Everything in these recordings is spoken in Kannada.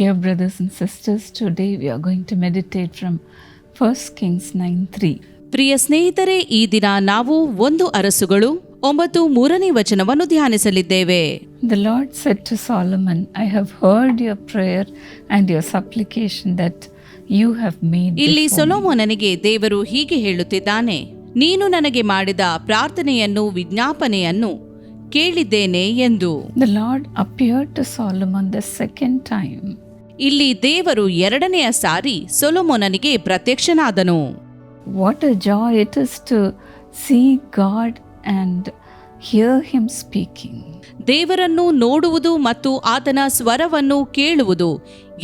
Dear brothers and sisters, today we are going to meditate from 1 Kings 9 3. ಪ್ರಿಯ ಸ್ನೇಹಿತರೆ ಈ ದಿನ ನಾವು ಒಂದು ಅರಸುಗಳು ಒಂಬತ್ತು ಮೂರನೇ ವಚನವನ್ನು ಧ್ಯಾನಿಸಲಿದ್ದೇವೆ The Lord said to Solomon, I have heard your prayer and your supplication that you have made. ಇಲ್ಲಿ before me." ಸೊಲೊಮೋನನಿಗೆ ದೇವರು ಹೀಗೆ ಹೇಳುತ್ತಿದ್ದಾನೆ ನೀನು ನನಗೆ ಮಾಡಿದ ಪ್ರಾರ್ಥನೆಯನ್ನು ವಿಜ್ಞಾಪನೆಯನ್ನು ಕೇಳಿದ್ದೇನೆ ಎಂದು The Lord appeared to Solomon the second time. ಇಲ್ಲಿ ದೇವರು ಎರಡನೆಯ ಸಾರಿ ಸೊಲೊಮೊನನಿಗೆ ಪ್ರತ್ಯಕ್ಷನಾದನು. What a joy it is to see God and hear him speaking ದೇವರನ್ನು ನೋಡುವುದು ಮತ್ತು ಆತನ ಸ್ವರವನ್ನು ಕೇಳುವುದು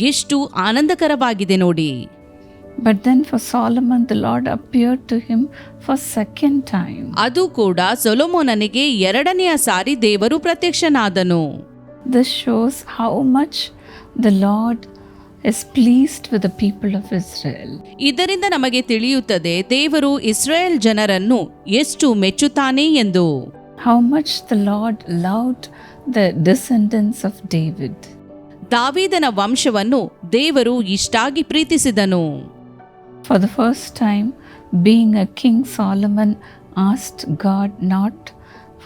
ಎಷ್ಟು ಆನಂದಕರವಾಗಿದೆ ನೋಡಿ. But then for Solomon the Lord appear to him for second time ಅದು ಕೂಡ ಸೊಲೊಮೋನನಿಗೆ ಎರಡನೆಯ ಸಾರಿ ದೇವರು ಪ್ರತ್ಯಕ್ಷನಾದನು. This shows how much the Lord is pleased with the people of Israel. ಇದರಿಂದ ನಮಗೆ ತಿಳಿಯುತ್ತದೆ ದೇವರು ಇಸ್ರಾಯೇಲ್ ಜನರನ್ನು ಎಷ್ಟು ಮೆಚ್ಚುತ್ತಾನೆ ಎಂದು How much the Lord loved the descendants of David. ದಾವಿದನ ವಂಶವನ್ನು ದೇವರು ಇಷ್ಟಾಗಿ ಪ್ರೀತಿಸಿದನು For the first time, being a king, Solomon asked God not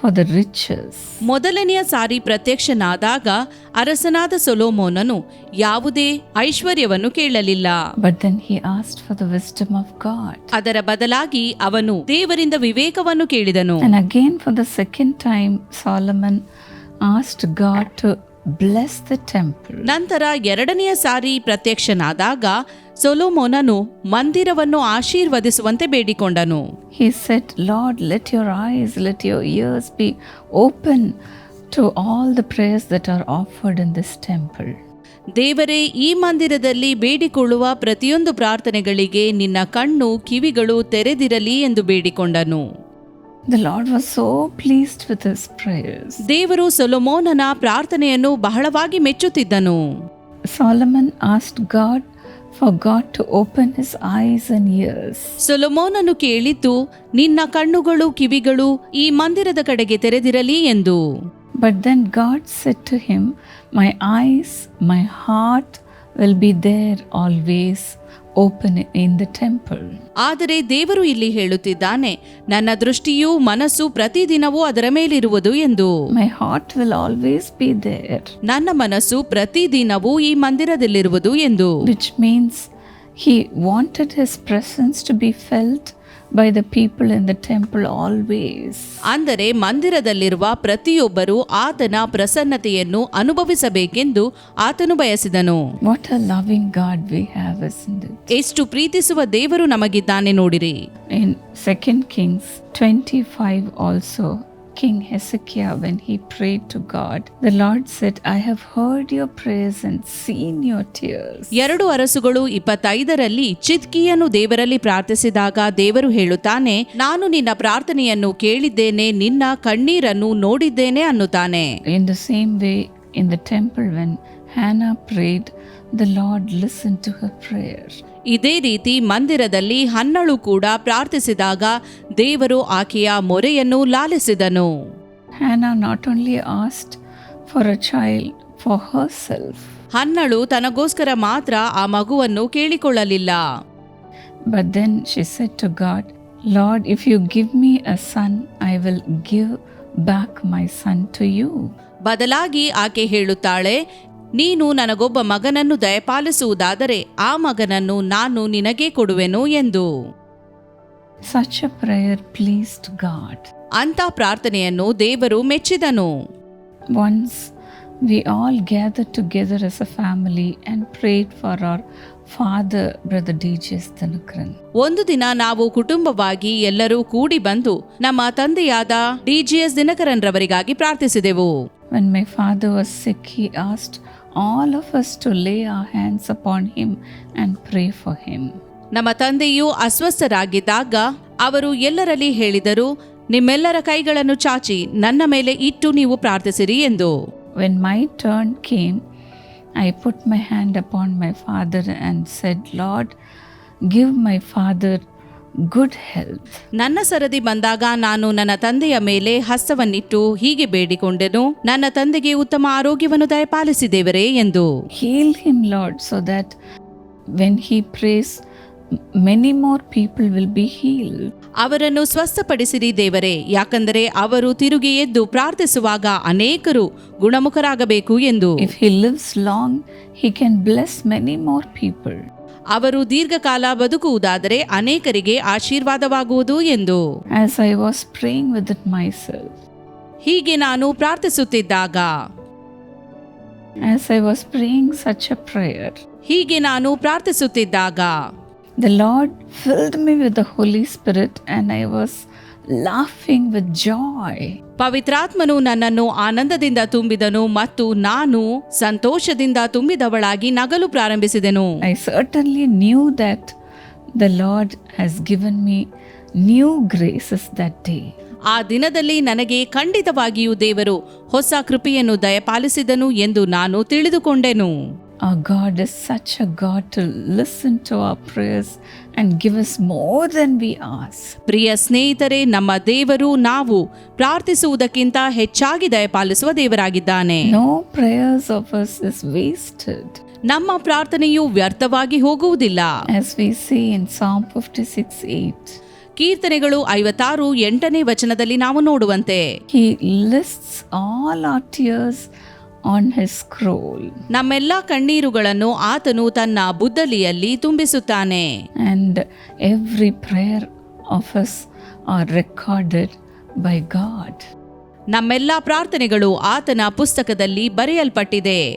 for the riches, ಮೊದಲನೆಯ ಸಾರಿ ಪ್ರತ್ಯಕ್ಷನಾದಾಗ ಅರಸನಾದ ಸೊಲೋಮೋನನು ಯಾವುದೇ ಐಶ್ವರ್ಯವನ್ನು ಕೇಳಲಿಲ್ಲ but then he asked for the wisdom of God. ಅದರ ಬದಲಾಗಿ ಅವನು ದೇವರಿಂದ ವಿವೇಕವನ್ನು ಕೇಳಿದನು And again, for the second time, Solomon asked God to bless the temple ನಂತರ ಎರಡನೆಯ ಸಾರಿ ಪ್ರತ್ಯಕ್ಷನಾದಾಗ ಸೊಲೋಮೋನನು ಮಂದಿರವನ್ನು ಆಶೀರ್ವದಿಸುವಂತೆ ಬೇಡಿಕೊಂಡನು. He said Lord let your eyes let your ears be open to all the prayers that are offered in this temple ದೇವರೇ ಈ ಮಂದಿರದಲ್ಲಿ ಬೇಡಿಕೊಳ್ಳುವ ಪ್ರತಿಯೊಂದು ಪ್ರಾರ್ಥನೆಗಳಿಗೆ ನಿನ್ನ ಕಣ್ಣು ಕಿವಿಗಳು ತೆರೆದಿರಲಿ ಎಂದು ಬೇಡಿಕೊಂಡನು. The Lord was so pleased with his prayers ದೇವರು ಸೊಲೊಮೋನನ ಪ್ರಾರ್ಥನೆಯನ್ನು ಬಹಳವಾಗಿ ಮೆಚ್ಚುತ್ತಿದ್ದನು. Solomon asked God for God to open his eyes and ears ಸೊಲೊಮೋನನ್ನು ಕೇಳಿದ್ದು ನಿನ್ನ ಕಣ್ಣುಗಳು ಕಿವಿಗಳು ಈ ಮಂದಿರದ ಕಡೆಗೆ ತೆರೆದಿರಲಿ ಎಂದು. But then God said to him my eyes my heart will be there always open in the temple ಆದರೆ ದೇವರು ಇಲ್ಲಿ ಹೇಳುತ್ತಿದ್ದಾನೆ ನನ್ನ ದೃಷ್ಟಿಯು ಮನಸ್ಸು ಪ್ರತಿದಿನವೂ ಅದರ ಮೇಲಿರುವುದು ಎಂದು. My heart will always be there ನನ್ನ ಮನಸ್ಸು ಪ್ರತಿದಿನವೂ ಈ ಮಂದಿರದಲ್ಲಿರುವುದು ಎಂದು. Which means he wanted his presence to be felt by the people in the temple always ಅಂದರೆ ಮಂದಿರದಲ್ಲಿರುವ ಪ್ರತಿಯೊಬ್ಬರು ಆತನ ಪ್ರಸನ್ನತೆಯನ್ನು ಅನುಭವಿಸಬೇಕೆಂದು ಆತನು ಬಯಸಿದನು. What a loving God we have? ಎಷ್ಟು ಪ್ರೀತಿಸುವ ದೇವರು ನಮಗಿದ್ದಾನೆ ನೋಡಿರಿ. In 2 Kings 25 also, King Hezekiah, when he prayed to God, the Lord said, I have heard your prayers and seen your tears. ಎರಡು ಅರಸುಗಳು ಇಪ್ಪತ್ತೈದರಲ್ಲಿ ಚಿದ್ಕಿಯನು ದೇವರಲ್ಲಿ ಪ್ರಾರ್ಥಿಸಿದಾಗ ದೇವರು ಹೇಳುತ್ತಾನೆ ನಾನು ನಿನ್ನ ಪ್ರಾರ್ಥನೆಯನ್ನು ಕೇಳಿದ್ದೇನೆ ನಿನ್ನ ಕಣ್ಣೀರನ್ನು ನೋಡಿದ್ದೇನೆ ಅನ್ನುತ್ತಾನೆ In the same way, in the temple, when Hannah prayed the Lord listen to her prayer ಇದೇ ರೀತಿ ಮಂದಿರದಲ್ಲಿ ಹನ್ನಳು ಕೂಡ ಪ್ರಾರ್ಥಿಸಿದಾಗ ದೇವರು ಆಕೆಯ ಮೊರೆಯನ್ನು ಲಾಲಿಸಿದನು. Hannah not only asked for a child for herself ಹನ್ನಳು ತನಗೋಸ್ಕರ ಮಾತ್ರ ಆ ಮಗುವನ್ನು ಕೇಳಿಕೊಳ್ಳಲಿಲ್ಲ. But then she said to God Lord if you give me a son I will give back my son to you ಬದಲಾಗಿ ಆಕೆ ಹೇಳುತ್ತಾಳೆ ನೀನು ನನಗೊಬ್ಬ ಮಗನನ್ನು ದಯಪಾಲಿಸುವುದಾದರೆ ಆ ಮಗನನ್ನು ನಾನು ನಿನಗೇ ಕೊಡುವೆನು ಎಂದು Such prayer please to God ಅಂತ ಪ್ರಾರ್ಥನೆಯನ್ನು ದೇವರು ಮೆಚ್ಚಿದನು Once we all as together as a family and prayed for our father, Brother D.J. Thanakran. ಒಂದು ದಿನ ನಾವು ಕುಟುಂಬವಾಗಿ ಎಲ್ಲರೂ ಕೂಡಿ ಬಂದು ನಮ್ಮ ತಂದೆಯಾದ ಡಿ ಜಿ ಎಸ್ ದಿನಕರನ್ ರವರಿಗಾಗಿ ಪ್ರಾರ್ಥಿಸಿದೆವು When my father was sick, he asked all of us to lay our hands upon him and pray for him. ನಮ್ಮ ತಂದೆಯು ಅಸ್ವಸ್ಥರಾಗಿದ್ದಾಗ ಅವರು ಎಲ್ಲರಲ್ಲಿ ಹೇಳಿದರು ನಿಮ್ಮೆಲ್ಲರ ಕೈಗಳನ್ನು ಚಾಚಿ ನನ್ನ ಮೇಲೆ ಇಟ್ಟು ನೀವು ಪ್ರಾರ್ಥಿಸಿರಿ ಎಂದು When my turn came, I put my hand upon my father and said, Lord, give my father good health ನನ್ನ ಸರದಿ ಬಂದಾಗ ನಾನು ನನ್ನ ತಂದೆಯ ಮೇಲೆ ಹಸ್ತವನ್ನಿಟ್ಟು ಹೀಗೆ ಬೇಡಿಕೊಂಡೆನು ನನ್ನ ತಂದೆಗೆ ಉತ್ತಮ ಆರೋಗ್ಯವನ್ನು ದಯಪಾಲಿಸಿದೇವರೇ ಎಂದು heal him Lord so that when he prays many more people will be heal. ಅವರನ್ನು ಸ್ವಸ್ಥಪಡಿಸಿರಿ ದೇವರೇ ಯಾಕಂದರೆ ಅವರು ತಿರುಗಿ ಎದ್ದು ಪ್ರಾರ್ಥಿಸುವಾಗ ಅನೇಕರು ಗುಣಮುಖರಾಗಬೇಕು ಎಂದು if he lives long he can bless many more people. ಅವರು ದೀರ್ಘಕಾಲ ಬದುಕುವುದಾದರೆ ಅನೇಕರಿಗೆ ಆಶೀರ್ವಾದವಾಗುವುದು ಎಂದು I was praying within myself, ಹೀಗೆ ನಾನು ಪ್ರಾರ್ಥಿಸುತ್ತಿದ್ದಾಗ as I was praying such a prayer, ಹೀಗೆ ನಾನು ಪ್ರಾರ್ಥಿಸುತ್ತಿದ್ದಾಗ the Lord filled me with the Holy Spirit and I was laughing with joy ಪವಿತ್ರಾತ್ಮನು ನನ್ನನ್ನು ಆನಂದದಿಂದ ತುಂಬಿದನು ಮತ್ತು ನಾನು ಸಂತೋಷದಿಂದ ತುಂಬಿದವಳಾಗಿ ನಗಲು ಪ್ರಾರಂಭಿಸಿದೆನು. I certainly knew that the Lord has given me new graces that day ಆ ದಿನದಲ್ಲಿ ನನಗೆ ಖಂಡಿತವಾಗಿಯೂ ದೇವರು ಹೊಸ ಕೃಪೆಯನ್ನು ದಯಪಾಲಿಸಿದನು ಎಂದು ನಾನು ತಿಳಿದುಕೊಂಡೆನು. Our God is such a God to listen to our prayers and give us more than we ask. ಪ್ರಿಯ ಸ್ನೇಹಿತರೆ ನಮ್ಮ ದೇವರು ನಾವು ಪ್ರಾರ್ಥಿಸುವುದಕ್ಕಿಂತ ಹೆಚ್ಚಾಗಿ ದಯಪಾಲಿಸುವ ದೇವರಾಗಿದ್ದಾನೆ No prayers of us is wasted. ನಮ್ಮ ಪ್ರಾರ್ಥನೆಯು ವ್ಯರ್ಥವಾಗಿ ಹೋಗುವುದಿಲ್ಲ As we see in Psalm 56 8, ಕೀರ್ತನೆಗಳು ಐವತ್ತಾರು ಎಂಟನೇ ವಚನದಲ್ಲಿ ನಾವು ನೋಡುವಂತೆ He lists all our tears on his scroll ನಮ್ಮೆಲ್ಲ ಕಣ್ಣೀರುಗಳನ್ನು ಆತನು ತನ್ನ ಬುದ್ದಲಿಯಲ್ಲಿ ತುಂಬಿಸುತ್ತಾನೆ. And every prayer of us are recorded by God ನಮ್ಮೆಲ್ಲ ಪ್ರಾರ್ಥನೆಗಳು ಆತನ ಪುಸ್ತಕದಲ್ಲಿ ಬರೆಯಲ್ಪಟ್ಟಿದೆ.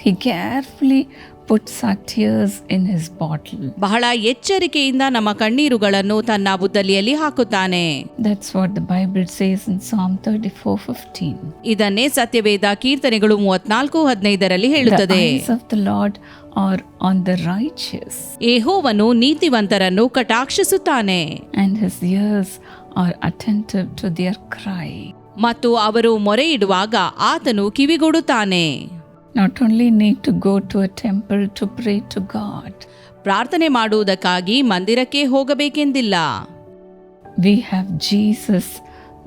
ಹಿ carefully puts our tears in his bottle. ಬಹಳ ಎಚ್ಚರಿಕೆಯಿಂದ ನಮ್ಮ ಕಣ್ಣೀರುಗಳನ್ನು ತನ್ನ ಬುದ್ದಲಿಯಲ್ಲಿ ಹಾಕುತ್ತಾನೆ That's what the Bible says in Psalm 34:15. ಇದನ್ನೇ ಸತ್ಯವೇದ ಕೀರ್ತನೆಗಳು ಮೂವತ್ನಾಲ್ಕು ಹದಿನೈದರಲ್ಲಿ The ಹೇಳುತ್ತದೆ eyes of the Lord are on the righteous, ಏಹೋವನು ನೀತಿವಂತರನ್ನು ಕಟಾಕ್ಷಿಸುತ್ತಾನೆ and his ears are attentive to their cry. ಮತ್ತು ಅವರು ಮೊರೆಯಿಡುವಾಗ ಆತನು ಕಿವಿಗೊಡುತ್ತಾನೆ not only need to go to a temple to pray to God ಪ್ರಾರ್ಥನೆ ಮಾಡುವುದಕ್ಕಾಗಿ ಮಂದಿರಕ್ಕೆ ಹೋಗಬೇಕೆಂದಿಲ್ಲ. We have Jesus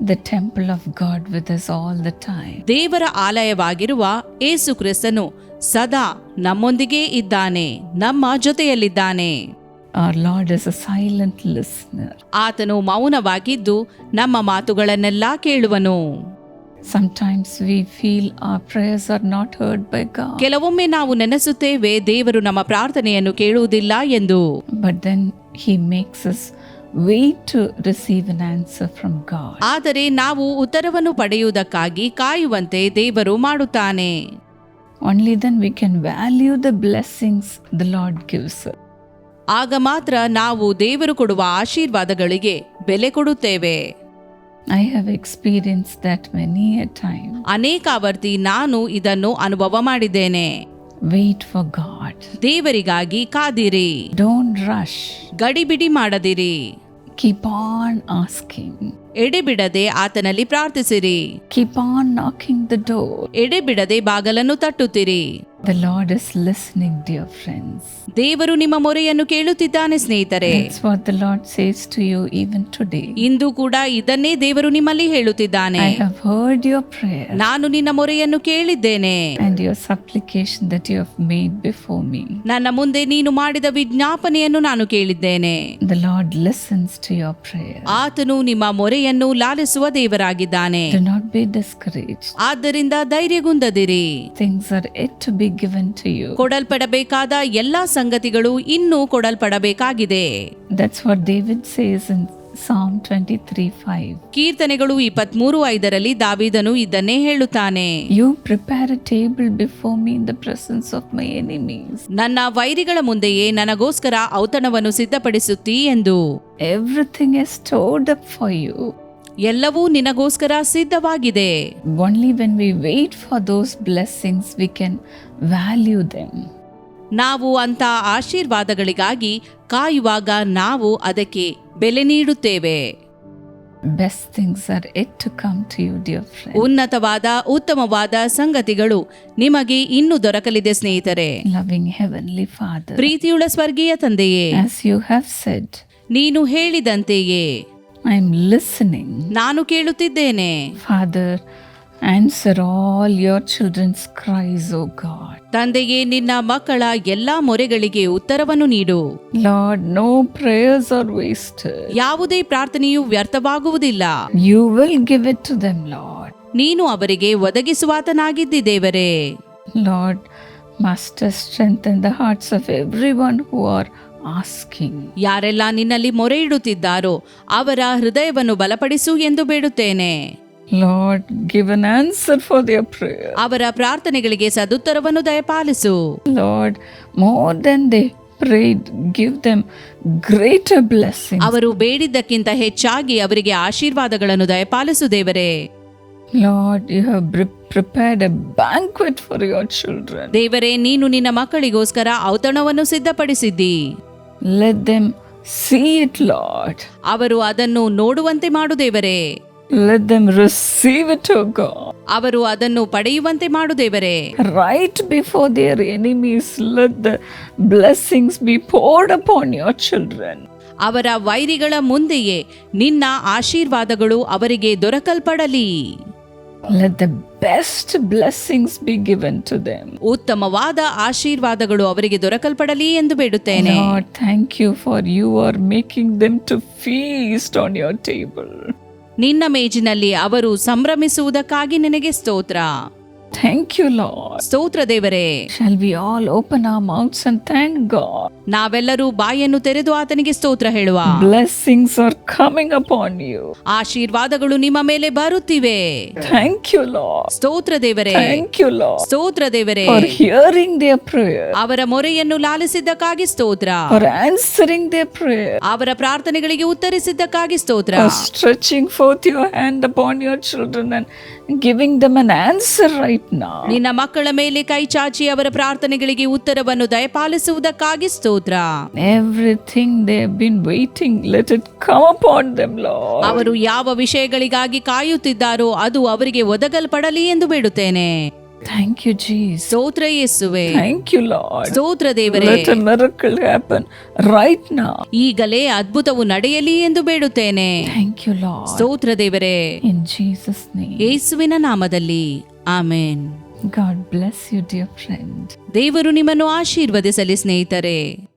the temple of God with us all the time ದೇವರ ಆಲಯವಾಗಿರುವ ಏಸು ಕ್ರಿಸ್ತನು ಸದಾ ನಮ್ಮೊಂದಿಗೆ ಇದ್ದಾನೆ ನಮ್ಮ ಜೊತೆಯಲ್ಲಿದ್ದಾನೆ. ಆರ್ ಲಾರ್ಡ್ ಇಸ್ ಅ ಆತನು ಮೌನವಾಗಿದ್ದು ನಮ್ಮ ಮಾತುಗಳನ್ನೆಲ್ಲ ಕೇಳುವನು. Sometimes we feel our prayers are not heard by God, ಕೆಲವೊಮ್ಮೆ ನಾವು ನೆನೆಸುತ್ತೇವೆ ದೇವರು ನಮ್ಮ ಪ್ರಾರ್ಥನೆಯನ್ನು ಕೇಳುವುದಿಲ್ಲ ಎಂದು but then He makes us wait to receive an answer from God. ಆದರೆ ನಾವು ಉತ್ತರವನ್ನು ಪಡೆಯುವುದಕ್ಕಾಗಿ ಕಾಯುವಂತೆ ದೇವರು ಮಾಡುತ್ತಾನೆ Only then we can value the blessings the Lord gives us. ಆಗ ಮಾತ್ರ ನಾವು ದೇವರು ಕೊಡುವ ಆಶೀರ್ವಾದಗಳಿಗೆ ಬೆಲೆ ಕೊಡುತ್ತೇವೆ I experience experienced that a time ಅನೇಕ ಅನೇಕಾವರ್ತಿ ನಾನು ಇದನ್ನು ಅನುಭವ ಮಾಡಿದ್ದೇನೆ. ವೇಟ್ ಫಾರ್ ಗಾಡ್ ದೇವರಿಗಾಗಿ ಕಾದಿರಿ. Don't rush. ಗಡಿಬಿಡಿ ಮಾಡದಿರಿ. ಕೀಪ್ ಆನ್ ಆಸ್ಕಿಂಗ್ ಎಡೆಬಿಡದೆ ಆತನಲ್ಲಿ ಪ್ರಾರ್ಥಿಸಿರಿ. Keep on knocking the door. ಎಡೆಬಿಡದೆ ಬಾಗಲನ್ನು ತಟ್ಟುತ್ತಿರಿ. The Lord is listening dear friends ದೇವರು ನಿಮ್ಮ ಮೊರೆಯನ್ನು ಕೇಳುತ್ತಿದ್ದಾನೆ ಸ್ನೇಹಿತರೆ. What the Lord says to you even today ಇಂದು ಕೂಡ ಇದನ್ನೇ ದೇವರು ನಿಮ್ಮಲ್ಲಿ ಹೇಳುತ್ತಿದ್ದಾನೆ. ಪ್ರೇಯರ್ ನಾನು ನಿನ್ನ ಮೊರೆಯನ್ನು ಕೇಳಿದ್ದೇನೆ. And your supplication that you made before me ನನ್ನ ಮುಂದೆ ನೀನು ಮಾಡಿದ ವಿಜ್ಞಾಪನೆಯನ್ನು ನಾನು ಕೇಳಿದ್ದೇನೆ. The Lord listens to your prayer ಆತನು ನಿಮ್ಮ ಮೊರೆಯನ್ನು ಲಾಲಿಸುವ ದೇವರಾಗಿದ್ದಾನೆ. ನಾಟ್ ಬಿ ಡಿಸ್ಕರೇಜ್ ಆದ್ದರಿಂದ ಧೈರ್ಯಗುಂದದಿರಿ. Things are yet to be given to you. ಕೊಡಲ್ಪಡಬೇಕಾದ ಎಲ್ಲಾ ಸಂಗತಿಗಳು ಇನ್ನೂ ಕೊಡಲ್ಪಡಬೇಕಾಗಿದೆ That's what David says in Psalm 23 5. ಕೀರ್ತನೆಗಳು ಇಪ್ಪತ್ಮೂರು ಐದರಲ್ಲಿ ದಾವಿದನು ಇದನ್ನೇ ಹೇಳುತ್ತಾನೆ You prepare a table before me in the presence of my enemies. ನನ್ನ ವೈರಿಗಳ ಮುಂದೆಯೇ ನನಗೋಸ್ಕರ ಔತಣವನ್ನು ಸಿದ್ಧಪಡಿಸುತ್ತೀ ಎಂದು Everything is stored up for you. ಎಲ್ಲವೂ ನಿನಗೋಸ್ಕರ ಸಿದ್ಧವಾಗಿದೆ Only when we wait for those blessings, we can value them ನಾವು ಅಂಥ ಆಶೀರ್ವಾದಗಳಿಗಾಗಿ ಕಾಯುವಾಗ ನಾವು ಅದಕ್ಕೆ ಬೆಲೆ ನೀಡುತ್ತೇವೆ. Best things are yet to come to you dear friend ಉನ್ನತವಾದ ಉತ್ತಮವಾದ ಸಂಗತಿಗಳು ನಿಮಗೆ ಇನ್ನು ದೊರಕಲಿದೆ ಸ್ನೇಹಿತರೆ. ಲವಿಂಗ್ ಹೆವೆನ್ಲಿ ಫಾದರ್ ಪ್ರೀತಿಯುಳ ಸ್ವರ್ಗೀಯ ತಂದೆಯೇ. ಆಸ್ ಯು ಹ್ಯಾವ್ ಸೆಡ್ ನೀನು ಹೇಳಿದಂತೆಯೇ. ಐ ಆಮ್ ಲಿಸನಿಂಗ್ ನಾನು ಕೇಳುತ್ತಿದ್ದೇನೆ. Father answer all your children's cries, O God. ತಂದೆಯೇ ನಿನ್ನ ಮಕ್ಕಳ ಎಲ್ಲಾ ಮೊರೆಗಳಿಗೆ ಉತ್ತರವನ್ನು ನೀಡು Lord, no prayers are wasted. ಯಾವುದೇ ಪ್ರಾರ್ಥನೆಯು ವ್ಯರ್ಥವಾಗುವುದಿಲ್ಲ You will give it to them, Lord. ನೀನು ಅವರಿಗೆ ಒದಗಿಸುವಾತನಾಗಿದ್ದಿ ದೇವರೇ Lord, Master, strengthen the hearts of everyone who are asking. ಯಾರೆಲ್ಲ ನಿನ್ನಲ್ಲಿ ಮೊರೆ ಇಡುತ್ತಿದ್ದಾರೋ ಅವರ ಹೃದಯವನ್ನು ಬಲಪಡಿಸು ಎಂದು ಬೇಡುತ್ತೇನೆ Lord, give an answer for their prayer. ಅವರ ಪ್ರಾರ್ಥನೆಗಳಿಗೆ ಸದುತ್ತರವನ್ನು ದಯಪಾಲಿಸು Lord, more than they prayed, give them greater blessings. ಅವರು ಬೇಡಿದ್ದಕ್ಕಿಂತ ಹೆಚ್ಚಾಗಿ ಅವರಿಗೆ ಆಶೀರ್ವಾದಗಳನ್ನು ದಯಪಾಲಿಸು ದೇವರೇ Lord, you have pre- prepared a banquet for your children. ದೇವರೇ ನೀನು ನಿನ್ನ ಮಕ್ಕಳಿಗೋಸ್ಕರ ಔತಣವನ್ನು ಸಿದ್ಧಪಡಿಸಿದ್ದಿ Let them see it, Lord. ಅವರು ಅದನ್ನು ನೋಡುವಂತೆ ಮಾಡು ದೇವರೇ Let them receive it, O God. ಅವರು ಅದನ್ನು ಪಡೆಯುವಂತೆ ಮಾಡು ದೇವರೇ Right before their enemies, let the blessings be poured upon your children. ಅವರ ವೈರಿಗಳ ಮುಂದೆಯೇ ನಿನ್ನ ಆಶೀರ್ವಾದಗಳು ಅವರಿಗೆ ದೊರಕಲ್ಪಡಲಿ Let the best blessings be given to them. ಉತ್ತಮವಾದ ಆಶೀರ್ವಾದಗಳು ಅವರಿಗೆ ದೊರಕಲ್ಪಡಲಿ ಎಂದು ಬೇಡುತ್ತೇನೆ Lord, thank you for you are making them to feast on your table. ನಿನ್ನ ಮೇಜಿನಲ್ಲಿ ಅವರು ಸಂಭ್ರಮಿಸುವುದಕ್ಕಾಗಿ ನಿನಗೆ ಸ್ತೋತ್ರ. ಥ್ಯಾಂಕ್ ಯು ಲಾಡ್ ಸ್ತೋತ್ರ ದೇವರೇ. Shall we all open a mouths and thank God ನಾವೆಲ್ಲರೂ ಬಾಯನ್ನು ತೆರೆದು ಆತನಿಗೆ ಸ್ತೋತ್ರ ಹೇಳುವ. Blessings are coming up on you ಆಶೀರ್ವಾದಗಳು ನಿಮ್ಮ ಮೇಲೆ ಬರುತ್ತಿವೆ. ಥ್ಯಾಂಕ್ ಯು ಲಾಡ್ ಸ್ತೋತ್ರ ದೇವರೇ. ಥ್ಯಾಂಕ್ ಯು ಲಾಡ್ ಸ್ತೋತ್ರ ದೇವರೇ. ಫಾರ್ ಹಿಯರಿಂಗ್ ದೇ ಪ್ರೇಯರ್ ಅವರ ಮೊರೆಯನ್ನು ಲಾಲಿಸಿದ್ದಕ್ಕಾಗಿ ಸ್ತೋತ್ರ. ಫಾರ್ ಆನ್ಸರಿಂಗ್ ದೇ ಪ್ರೇಯರ್ ಅವರ ಪ್ರಾರ್ಥನೆಗಳಿಗೆ ಉತ್ತರಿಸಿದ್ದಕ್ಕಾಗಿ ಸ್ತೋತ್ರ. Stretching forth your hand up your children and giving them an answer right now. ನಿನ್ನ ಮಕ್ಕಳ ಮೇಲೆ ಕೈ ಚಾಚಿ ಅವರ ಪ್ರಾರ್ಥನೆಗಳಿಗೆ ಉತ್ತರವನ್ನು ದಯಪಾಲಿಸುವುದಕ್ಕಾಗಿ ಸ್ತೋತ್ರ Everything they have been waiting, let it come upon them, Lord. ಅವರು ಯಾವ ವಿಷಯಗಳಿಗಾಗಿ ಕಾಯುತ್ತಿದ್ದಾರೋ ಅದು ಅವರಿಗೆ ಒದಗಲ್ಪಡಲಿ ಎಂದು ಬೇಡುತ್ತೇನೆ ಥ್ಯಾಂಕ್ ಯು ಜಿ ಸ್ತೋತ್ರ ಯೇಸುವೆ. ಥ್ಯಾಂಕ್ ಯು ಲಾರ್ಡ್ ಸ್ತೋತ್ರ ದೇವರೇ. Let a happen right now ಈಗಲೇ ಅದ್ಭುತವು ನಡೆಯಲಿ ಎಂದು ಬೇಡುತ್ತೇನೆ. ಥ್ಯಾಂಕ್ ಯು ಲಾರ್ಡ್ ಸ್ತೋತ್ರ ದೇವರೇ. ಇನ್ ಜೀಸಸ್ ನೇಮ್ ಯೇಸುವಿನ ನಾಮದಲ್ಲಿ. Amen. God bless you dear friend ದೇವರು ನಿಮ್ಮನ್ನು ಆಶೀರ್ವದಿಸಲಿ ಸ್ನೇಹಿತರೆ.